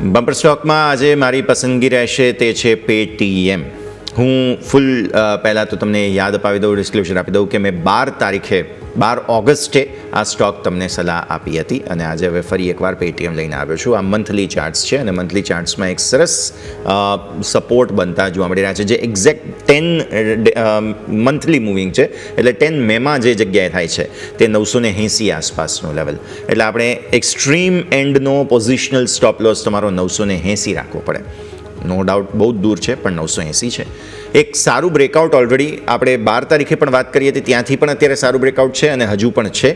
Bumper સ્ટોકમાં આજે મારી પસંદગી રહેશે તે છે પેટીએમ હું ફૂલ પહેલાં તો તમને યાદ અપાવી દઉં ડિસ્ક્લોઝર આપી દઉં કે મેં બાર તારીખે, બાર ઓગસ્ટે આ સ્ટોક તમને સલાહ આપી હતી અને આજે હવે ફરી એકવાર પેટીએમ લઈને આવ્યો છું. આ મંથલી ચાર્ટ્સ છે અને મંથલી ચાર્ટ્સમાં એક સરસ સપોર્ટ બનતા જોવા મળી રહ્યા છે. જે એક્ઝેક્ટ ટેન મંથલી મૂવિંગ છે. એટલે ટેન મેમાં જે જગ્યાએ થાય છે તે નવસો ને એંસી આસપાસનું લેવલ એટલે આપણે એક્સ્ટ્રીમ એન્ડનો પોઝિશનલ સ્ટોપ લોસ તમારો નવસો ને એંસી રાખવો પડે. નો ડાઉટ બહુ જ દૂર છે, પણ નવસો એંસી છે. એક સારું બ્રેકઆઉટ ઓલરેડી આપણે બાર તારીખે પણ વાત કરી હતી ત્યાંથી પણ અત્યારે સારું બ્રેકઆઉટ છે અને હજુ પણ છે.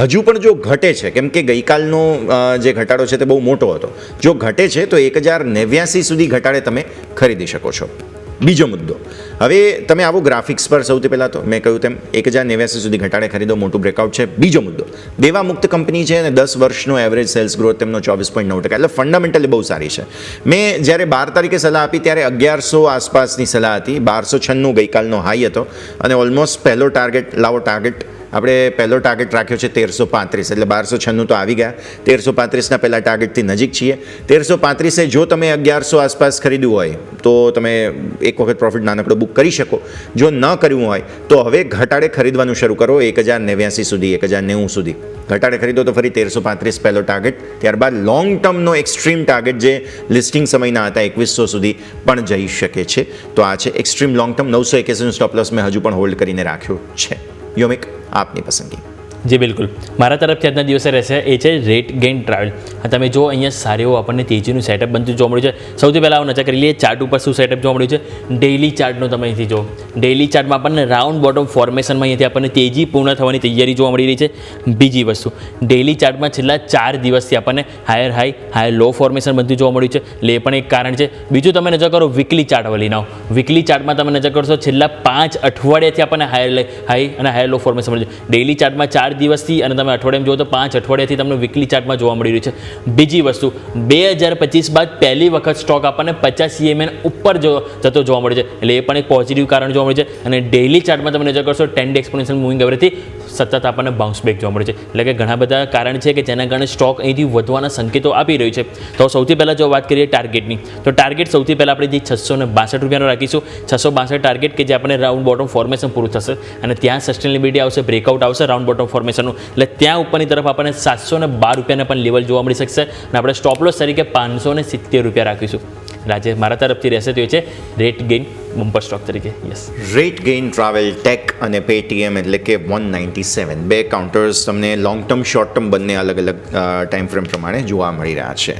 હજુ પણ જો ઘટે છે, કેમ કે ગઈકાલનો જે ઘટાડો છે તે બહુ મોટો હતો. જો ઘટે છે તો એક હજાર નેવ્યાસી સુધી ઘટાડે તમે ખરીદી શકો છો. બીજો મુદ્દો. હવે તમે આવો ગ્રાફિક્સ પર સૌથી પહેલાં તો. મેં કહ્યું તેમ, એક હજાર નેવ્યાસી સુધી ઘટાડે ખરીદો, મોટું બ્રેકઆઉટ છે. બીજો મુદ્દો. દેવા મુક્ત કંપની છે અને દસ વર્ષનો એવરેજ સેલ્સ ગ્રોથ તેમનો ચોવીસ પોઈન્ટ નવ ટકા. એટલે ફંડામેન્ટલી બહુ સારી છે. મેં જ્યારે બાર તારીખે સલાહ આપી, ત્યારે અગિયારસો આસપાસની સલાહ હતી. બારસો છન્નું ગઈકાલનો હાઈ હતો. અને ઓલમોસ્ટ પહેલો ટાર્ગેટ લાવો ટાર્ગેટ આપણે પહેલો ટાર્ગેટ રાખ્યો છે તેરસો પાંત્રીસ, એટલે બારસો છન્નું તો આવી ગયા. તેરસો પાંત્રીસના પહેલાં ટાર્ગેટથી નજીક છીએ. તેરસો પાંત્રીસે જો તમે અગિયારસો આસપાસ ખરીદ્યું હોય, તો તમે એક વખત પ્રોફિટ નાનકડો બુક કરી શકો. જો ન કર્યું હોય, તો હવે ઘટાડે ખરીદવાનું શરૂ કરો, એક હજાર નેવ્યાસી સુધી, એક હજાર નેવું સુધી. ઘટાડે ખરીદો તો ફરી તેરસો પાંત્રીસ પહેલો ટાર્ગેટ ત્યારબાદ લોંગ ટર્મનો એક્સ્ટ્રીમ ટાર્ગેટ જે લિસ્ટિંગ સમયના હતા, એકવીસો સુધી પણ જઈ શકે છે. તો આ છે એક્સ્ટ્રીમ લોંગ ટર્મ નવસો એકેસીનું સ્ટોપ લોસ મેં હજુ પણ હોલ્ડ કરીને રાખ્યું છે. યોમિક આપની પસંદગી જી, બિલકુલ. મારા તરફથી આજના દિવસે રહેશે એ છે રેટ ગેઇન ટ્રાવેલ. તમે જો અહીંયા સારું એવું આપણને તેજીનું સેટઅપ બનતું જોવા મળ્યું છે. સૌથી પહેલાં આવું નજર કરી લઈએ, ચાર્ટ ઉપર શું સેટઅપ જોવા મળ્યું છે. ડેઇલી ચાર્ટનું તમે અહીંથી જો ડેઇલી ચાર્ટમાં આપણને રાઉન્ડ બોટમ ફોર્મેશનમાં અહીંયાથી આપણને તેજી પૂર્ણ થવાની તૈયારી જોવા મળી રહી છે. બીજી વસ્તુ ડેઇલી ચાર્ટમાં છેલ્લા ચાર દિવસથી આપણને higher high higher low formation બનતું જોવા મળ્યું છે. એ પણ એક કારણ છે. બીજું તમે નજર કરો વીકલી ચાર્ટ હવે નાવ વીકલી ચાર્ટમાં તમે નજર કરશો, છેલ્લા પાંચ અઠવાડિયાથી આપણને હાયર હાઈ અને હાયર લો ફોર્મેશન મળ્યું છે. ડેઇલી ચાર્ટમાં ચાર દિવસથી અને તમે અઠવાડિયામાં જુઓ તો પાંચ અઠવાડિયાથી તમને વીકલી ચાર્ટમાં જોવા મળી રહ્યું છે. બીજી વસ્તુ, બે હજાર પચીસ બાદ પહેલી વખત સ્ટોક આપણને પચાસ સીએમએન ઉપર જતો જોવા મળે છે. એટલે એ પણ એક પોઝિટિવ કારણ જોવા મળે છે. અને ડેઇલી ચાર્ટમાં તમે નજર કરશો ટેન ડે એક્સપોનેન્શિયલ મૂવિંગ એવરેથી સતત આપણને બાઉન્સ બેક જોવા મળે છે. એટલે કે ઘણા બધા કારણ છે કે જેના કારણે સ્ટોક અહીંથી વધવાના સંકેતો આપી રહ્યું છે. તો સૌથી પહેલાં જો વાત કરીએ ટાર્ગેટની તો ટાર્ગેટ સૌથી પહેલાં આપણે જે છસો ને બાસઠ રૂપિયાનો રાખીશું. છસો બાસઠ ટાર્ગેટ કે જે આપણે રાઉન્ડ બોટમ ફોર્મેશન પૂરું થશે. અને ત્યાં સસ્ટેનેબિલિટી આવશે બ્રેકઆઉટ આવશે રાઉન્ડ બોટમ ફોર્મેશનનું એટલે ત્યાં ઉપરની તરફ આપણને સાતસો ને બાર રૂપિયાના પણ લેવલ જોવા મળી શકશે. અને આપણે સ્ટોપલોસ તરીકે પાંચસો ને સિત્તેર રૂપિયા રાખીશું. આજે મારા તરફથી રહેશે તો છે રેટ ગેઇન બમ્પર સ્ટોક તરીકે. Yes rate gain travel tech અને પેટીએમ એટલે કે વન નાઇન્ટી સેવન બે કાઉન્ટર્સ તમને લોંગ ટર્મ શોર્ટ ટર્મ બંને અલગ અલગ ટાઈમ ફ્રેમ પ્રમાણે જોવા મળી રહ્યા છે.